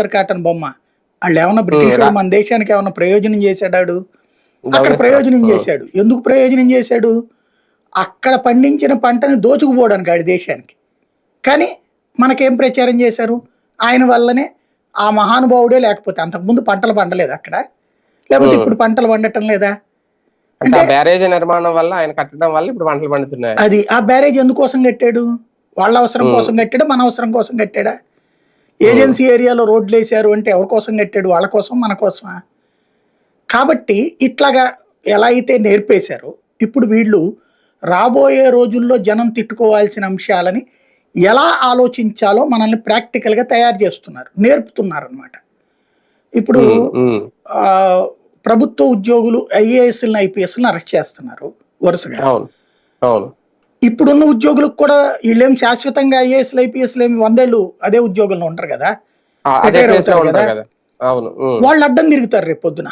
Mother cotton బొమ్మ. వాళ్ళు ఏమన్నా బ్రిటిష్ మన దేశానికి ఏమన్నా ప్రయోజనం చేశాడాడు? అక్కడ. ప్రయోజనం. చేశాడు. ఎందుకు ప్రయోజనం చేశాడు? అక్కడ పండించిన పంటని దోచుకుపోవడానికి ఆడి దేశానికి. కానీ మనకేం ప్రచారం చేశారు? ఆయన వల్లనే ఆ మహానుభావుడే లేకపోతే అంతకుముందు పంటలు పండలేదు అక్కడ. లేకపోతే. ఇప్పుడు పంటలు పండటం లేదా? అంటే ఆ బ్యారేజ్ నిర్మాణం వల్ల ఆయన కట్టడం వల్ల ఇప్పుడు పంటలు పండుతున్నాయి. అది ఆ బ్యారేజ్ ఎందుకోసం కట్టాడు? వాళ్ళ అవసరం. కోసం కట్టాడా? మన అవసరం కోసం కట్టాడా? ఏజెన్సీ ఏరియాలో రోడ్లు వేసారు అంటే ఎవరి కోసం కట్టాడు వాళ్ళ కోసం మన కోసమా? కాబట్టి ఇట్లాగా ఎలా అయితే నేర్పేశారో ఇప్పుడు వీళ్ళు రాబోయే రోజుల్లో జనం తిట్టుకోవాల్సిన అంశాలని ఎలా ఆలోచించాలో మనల్ని ప్రాక్టికల్గా తయారు చేస్తున్నారు నేర్పుతున్నారు అనమాట ఇప్పుడు ప్రభుత్వ ఉద్యోగులు ఐఏఎస్లను ఐపీఎస్లను అరెస్ట్ చేస్తున్నారు వరుసగా. ఇప్పుడున్న ఉద్యోగులకు కూడా వీళ్ళేం శాశ్వతంగా ఐఏఎస్లు ఐపీఎస్లు ఏమి వందేళ్ళు అదే ఉద్యోగంలో ఉంటారు కదా రిటైర్ అవుతారు కదా. వాళ్ళు అడ్డం తిరుగుతారు రేపు పొద్దున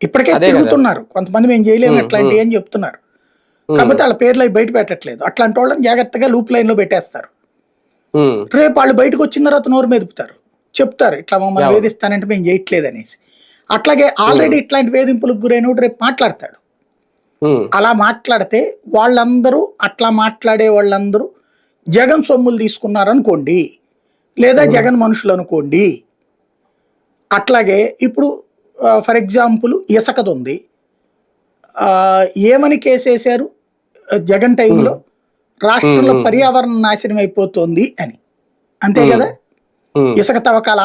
ఇప్పటికే. తిరుగుతున్నారు కొంతమంది మేము చేయలేము అట్లాంటివి అని చెప్తున్నారు. కాకపోతే వాళ్ళ పేర్లు అవి బయట పెట్టట్లేదు అట్లాంటి వాళ్ళని జాగ్రత్తగా లూప్ లైన్లో పెట్టేస్తారు. రేపు వాళ్ళు బయటకు వచ్చిన తర్వాత నోరు మెదుపుతారు చెప్తారు ఇట్లా మమ్మల్ని. వేధిస్తానంటే మేము చేయట్లేదు అనేసి అట్లాగే ఆల్రెడీ ఇట్లాంటి వేధింపులకు గురైన రేపు మాట్లాడతాడు. అలా మాట్లాడితే వాళ్ళందరూ అట్లా మాట్లాడే వాళ్ళందరూ జగన్ సొమ్ములు తీసుకున్నారనుకోండి లేదా జగన్ మనుషులు అనుకోండి అట్లాగే ఇప్పుడు ఫర్ ఎగ్జాంపుల్ ఇసకది ఉంది ఆ, ఏమని కేసేశారు? జగన్ టైంలో రాష్ట్రంలో. పర్యావరణ నాశనం అయిపోతుంది అని. అంతే. కదా. ఇసుక తవ్వకాల